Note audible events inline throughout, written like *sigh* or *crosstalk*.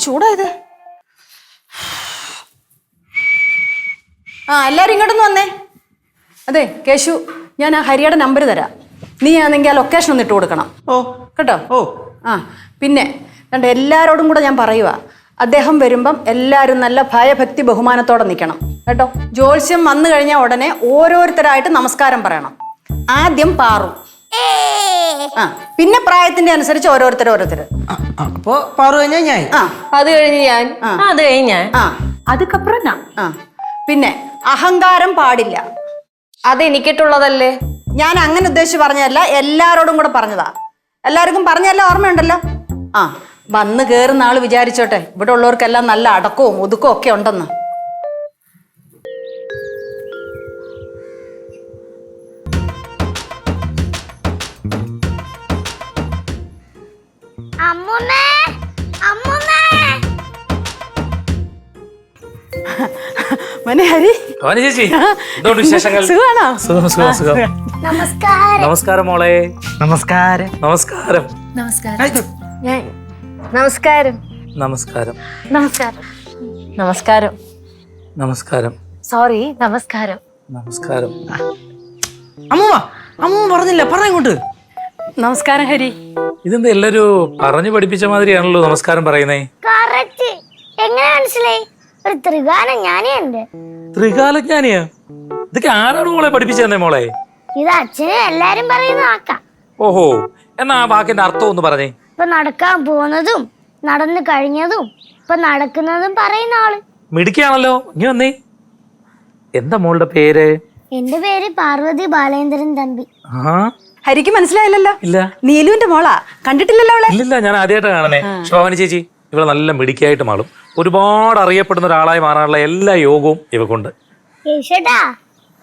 ചൂടായത്? ആ എല്ലാരും ഇങ്ങോട്ടൊന്ന് വന്നേ. അതെ കേശു ഞാൻ ആ ഹരിയുടെ നമ്പർ തരാം. നീ ആണെങ്കിൽ ആ ലൊക്കേഷൻ ഒന്ന് ഇട്ട് കൊടുക്കണം. ഓ. കേട്ടോ? ഓ. ആ പിന്നെ കണ്ട എല്ലാവരോടും കൂടെ ഞാൻ പറയുക. അദ്ദേഹം വരുമ്പം എല്ലാവരും നല്ല ഭയഭക്തി ബഹുമാനത്തോടെ നിൽക്കണം. കേട്ടോ? ജ്യോത്സ്യം വന്നു കഴിഞ്ഞാൽ ഉടനെ ഓരോരുത്തരായിട്ട് നമസ്കാരം പറയണം. ആദ്യം പാറു. ആ പിന്നെ പ്രായത്തിന്റെ അനുസരിച്ച് ഓരോരുത്തർ ഓരോരുത്തർ. അപ്പൊ പാറു കഴിഞ്ഞാൽ ഞാൻ? ആ. അത് കഴിഞ്ഞ് ഞാൻ. ആ. അത് കഴിഞ്ഞ് ഞാൻ. ആ. അതുക്കപ്പുറം ഞാൻ. ആ. പിന്നെ അഹങ്കാരം പാടില്ല. അത് എനിക്കിട്ടുള്ളതല്ലേ ഞാൻ അങ്ങനെ ഉദ്ദേശിച്ച് പറഞ്ഞതല്ല എല്ലാരോടും കൂടെ പറഞ്ഞതാ. എല്ലാവർക്കും പറഞ്ഞല്ല ഓർമ്മയുണ്ടല്ലോ? ആ വന്ന് കയറുന്ന ആൾ വിചാരിച്ചോട്ടെ ഇവിടെ ഉള്ളവർക്കെല്ലാം നല്ല അടക്കവും ഒതുക്കവും ഒക്കെ ഉണ്ടെന്ന്. മനെ ഹരി. ഭവാനി ചേച്ചി എന്തുകൊണ്ട് വിശേഷങ്ങൾ? സുഖാണോ? സുഖം സുഖം സുഖം. നമസ്കാരം. നമസ്കാരം മോളെ. നമസ്കാരം. നമസ്കാരം. ഞാൻ നമസ്കാരം. നമസ്കാരം. നമസ്കാരം. നമസ്കാരം. നമസ്കാരം. സോറി നമസ്കാരം. നമസ്കാരം. അമ്മൂമ്മ അമ്മൂമ്മ പറഞ്ഞില്ല പറ ഇങ്ങോട്ട്. നമസ്കാരം ഹരി. ഇതെന്താ എല്ലാരും പറഞ്ഞു പഠിപ്പിച്ച മാതിരിയാണല്ലോ നമസ്കാരം പറയുന്നേ? എങ്ങനെ മനസ്സിലായി? ഒരു ത്രികാനം ഞാനേ ഉണ്ട്. ത്രികാലജ്ഞാനിയാ ഇതൊക്കെ ആരാണ് മോളെ പഠിപ്പിച്ചു തന്നെ മോളെ? ഇത് അച്ഛനെ എല്ലാരും പറയുന്ന വാക്കാ. ഓഹോ എന്നാ ആ വാക്കിന്റെ അർത്ഥം ഒന്ന് പറഞ്ഞേ. ഇപ്പൊ നടക്കാൻ പോകുന്നതും നടന്നു കഴിഞ്ഞതും ഇപ്പൊ നടക്കുന്നതും പറയുന്ന ആൾ. മിടിക്കാണല്ലോ ഇനി വന്നേ. എന്താ മോളുടെ പേര്? എന്റെ പേര് പാർവതി ബാലേന്ദ്രൻ തമ്പി. ആ ഹരിക്ക് മനസ്സിലായില്ലല്ലോ. ഇല്ല. നീലുവിന്റെ മോളാ. കണ്ടിട്ടില്ലല്ലോ അവളെ? ഇല്ലില്ല ഞാൻ ആദ്യമായിട്ട് കാണണേ ശോഭന ചേച്ചി. ഇവളെ നല്ല മിടിക്കായിട്ട് മാറും. ഒരുപാട് അറിയപ്പെടുന്ന ഒരാളായി മാറാനുള്ള എല്ലാ യോഗവും ഇവക്കുണ്ട്.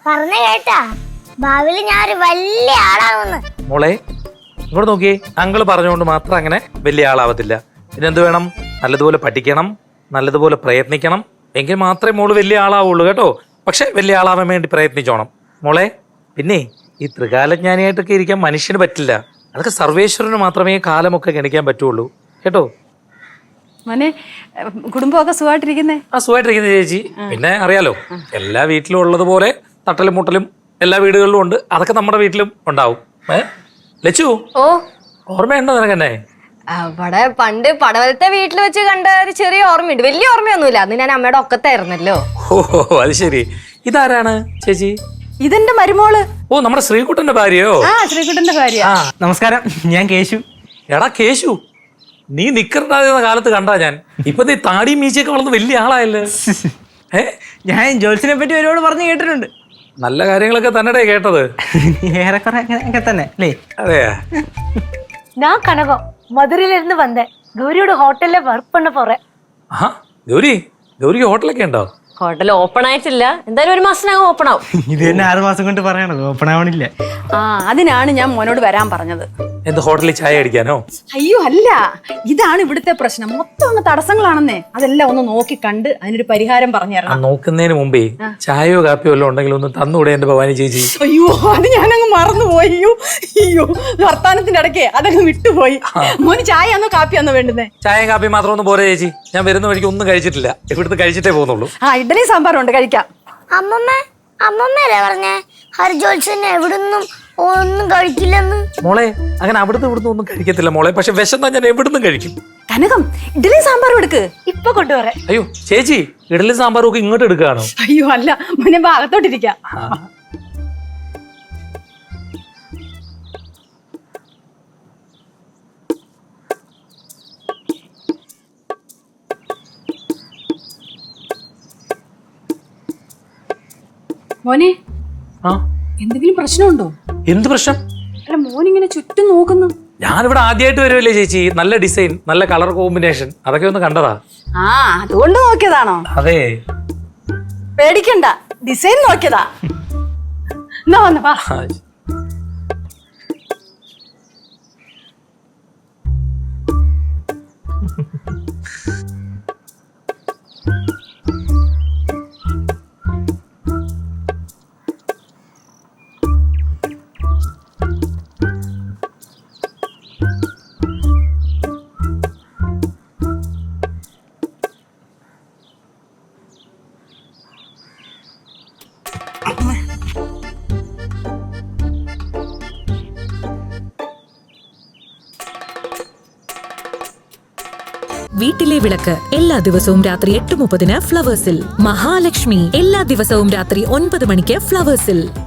പറഞ്ഞ കേട്ടാ. ഭാവിയിൽ ഞാൻ ഒരു വലിയ ആളാവുന്ന്. മോളെ ഇവിടെ നോക്കിയേ. അങ്കിൾ പറഞ്ഞുകൊണ്ട് മാത്രം അങ്ങനെ വലിയ ആളാവത്തില്ല. പിന്നെ എന്ത് വേണം? നല്ലതുപോലെ പഠിക്കണം നല്ലതുപോലെ പ്രയത്നിക്കണം. എങ്കിൽ മാത്രമേ മോൾ വലിയ ആളാവുള്ളൂ കേട്ടോ. പക്ഷെ വലിയ ആളാവാൻ വേണ്ടി പ്രയത്നിച്ചോണം. മോളെ പിന്നെ ഈ ത്രികാലജ്ഞാനിയായിട്ടൊക്കെ ഇരിക്കാൻ മനുഷ്യന് പറ്റില്ല. അതൊക്കെ സർവേശ്വരന് മാത്രമേ കാലമൊക്കെ ഗണിക്കാൻ പറ്റുള്ളൂ. കേട്ടോ? മോനെ കുടുംബമൊക്കെ സുഖമായിട്ടിരിക്കുന്നേ? ആ സുഖമായിട്ടിരിക്കുന്നത് ചേച്ചി. പിന്നെ അറിയാലോ എല്ലാ വീട്ടിലും ഉള്ളതുപോലെ തട്ടലും മുട്ടലും എല്ലാ വീടുകളിലും ഉണ്ട്. അതൊക്കെ നമ്മുടെ വീട്ടിലും ഉണ്ടാവും. ഏ? ലച്ചു ഓ. ഓർമ്മയുണ്ടോ നിനക്കെന്നെ? അവിടെ പണ്ട് പടവലത്തെ വീട്ടിൽ വെച്ച് കണ്ട ഒരു ചെറിയ ഓർമ്മയുണ്ട്. വലിയ ഓർമ്മയൊന്നുമില്ല. അന്ന് ഞാൻ അമ്മയുടെ ഒക്കത്തായിരുന്നല്ലോ. ഓ അത് ശരി. ഇതാരാണ് ചേച്ചി? ഇതെന്റെ മരുമോൾ. ഓ നമ്മുടെ ശ്രീകുട്ടന്റെ ഭാര്യയോ? ആ ശ്രീകുട്ടന്റെ ഭാര്യ. ആ നമസ്കാരം. ഞാൻ കേശു. എടാ കേശു നീ നിക്കറിന്റെ കാലത്ത് കണ്ടാ ഞാൻ. ഇപ്പൊ നീ താടി മീശയൊക്കെ വളർന്ന് വലിയ ആളായല്ലേ. *laughs* ഏ ഞാൻ ജോത്സിനെ പറ്റി ഒരുപാട് പറഞ്ഞു കേട്ടിട്ടുണ്ട്. നല്ല കാര്യങ്ങളൊക്കെ *laughs* തന്നെ കേട്ടത് അതെ ഞാൻ കനകം മധുരയിലിരുന്ന് വന്നേ. ഗൗരിയുടെ ഹോട്ടലിലെ വർക്ക് പണ പോറേ ആ ഗൗരി? ഗൗരിക്ക് ഹോട്ടലൊക്കെ ഉണ്ടോ? ഹോട്ടൽ ഓപ്പൺ ആയിട്ടില്ല. എന്തായാലും ഒരു മാസത്തിനകം ഓപ്പൺ ആവും. *laughs* ഇത് തന്നെ ആറ് മാസം കൊണ്ട് പറയണത് ഓപ്പൺ ആവണില്ല. ആ അതിനാണ് ഞാൻ മോനോട് വരാൻ പറഞ്ഞത്. എന്ത് ഹോട്ടലിൽ ചായ അടിക്കാനോ? അയ്യോ അല്ല. ഇതാണ് ഇവിടുത്തെ പ്രശ്നം. മൊത്തം അങ്ങ് തടസ്സങ്ങളാണെന്നേ. അതെല്ലാം ഒന്ന് നോക്കി കണ്ട് അതിനൊരു പരിഹാരം പറഞ്ഞു ആ തരണം നോക്കുന്നതിന് മുമ്പേ ചായയോ കാപ്പിയോ എല്ലാം ഉണ്ടെങ്കിൽ ഒന്ന് തന്നൂടെ എന്റെ ഭവാനി ചേച്ചി. അയ്യോ അത് ഞാനങ്ങ് മറന്നുപോയി. അയ്യോ അയ്യോ. വർത്താനത്തിന്റെ ഇടയ്ക്ക് അതങ്ങ് വിട്ടുപോയി. മോന് ചായ അന്നോ കാപ്പി അന്നോ വേണ്ടുന്നേ? ചായയും കാപ്പിയും മാത്രം ഒന്ന് പോരെ ചേച്ചി. ഞാൻ വരുന്ന വഴിക്ക് ഒന്നും കഴിച്ചിട്ടില്ല. ഇവിടുത്തെ കഴിച്ചിട്ടേ പോകുന്നുള്ളൂ. ആ ഇഡലി സാമ്പാറുണ്ട് കഴിക്കാം. അമ്മമ്മ അമ്മമ്മയല്ലേ പറഞ്ഞേ? ഹരിജോത്സവന് എവിടുന്നും ഒന്നും കഴിക്കില്ലെന്ന് മോളെ അങ്ങനെ അവിടുന്ന് ഇവിടുന്ന് ഒന്നും കഴിക്കത്തില്ല മോളെ. പക്ഷെ വിശന്ന ഞാൻ എവിടുന്ന് കഴിക്കും. കനകം ഇഡലി സാമ്പാർ എടുക്ക്. ഇപ്പൊ കൊണ്ടുവരാ. അയ്യോ ചേച്ചി ഇഡലി സാമ്പാർ ഒക്കെ ഇങ്ങോട്ട് എടുക്കുകയാണോ? അയ്യോ അല്ല മോനെ ഭാഗത്തോട്ടിരിക്ക. മോനെ ആ. എന്തെങ്കിലും പ്രശ്നമുണ്ടോ? എന്ത് പ്രശ്നം? അല്ല മോൻ ഇങ്ങനെ ചുറ്റും നോക്കുന്നു. ഞാനിവിടെ ആദ്യമായിട്ട് വരുമല്ലേ ചേച്ചി? നല്ല ഡിസൈൻ നല്ല കളർ കോമ്പിനേഷൻ. അതൊക്കെ ഒന്ന് കണ്ടതാ. ആ അതുകൊണ്ട് നോക്കിയതാണോ? അതെ. പേടിക്കണ്ട. ഡിസൈൻ നോക്കിയതാ. എന്നാ വന്ന വീട്ടിലെ വിളക്ക് എല്ലാ ദിവസവും രാത്രി എട്ട് മുപ്പതിന് ഫ്ലവേഴ്സിൽ. മഹാലക്ഷ്മി എല്ലാ ദിവസവും രാത്രി ഒൻപത് മണിക്ക് ഫ്ലവേഴ്സിൽ.